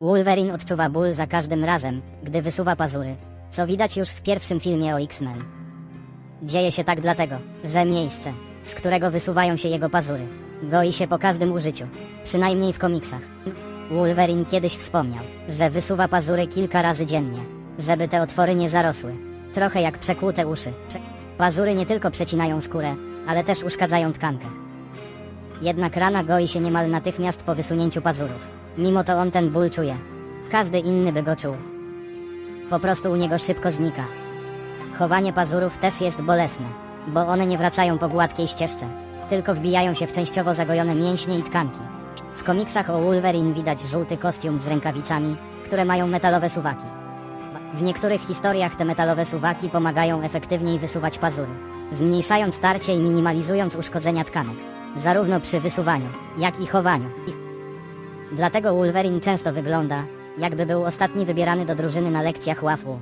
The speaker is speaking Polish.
Wolverine odczuwa ból za każdym razem, gdy wysuwa pazury, co widać już w pierwszym filmie o X-Men. Dzieje się tak dlatego, że miejsce, z którego wysuwają się jego pazury, goi się po każdym użyciu, przynajmniej w komiksach. Wolverine kiedyś wspomniał, że wysuwa pazury kilka razy dziennie, żeby te otwory nie zarosły. Trochę jak przekłute uszy. Pazury nie tylko przecinają skórę, ale też uszkadzają tkankę. Jednak rana goi się niemal natychmiast po wysunięciu pazurów. Mimo to on ten ból czuje. Każdy inny by go czuł. Po prostu u niego szybko znika. Chowanie pazurów też jest bolesne, bo one nie wracają po gładkiej ścieżce, tylko wbijają się w częściowo zagojone mięśnie i tkanki. W komiksach o Wolverine widać żółty kostium z rękawicami, które mają metalowe suwaki. W niektórych historiach te metalowe suwaki pomagają efektywniej wysuwać pazury, zmniejszając tarcie i minimalizując uszkodzenia tkanek, zarówno przy wysuwaniu, jak i chowaniu. Dlatego Wolverine często wygląda, jakby był ostatni wybierany do drużyny na lekcjach łafu.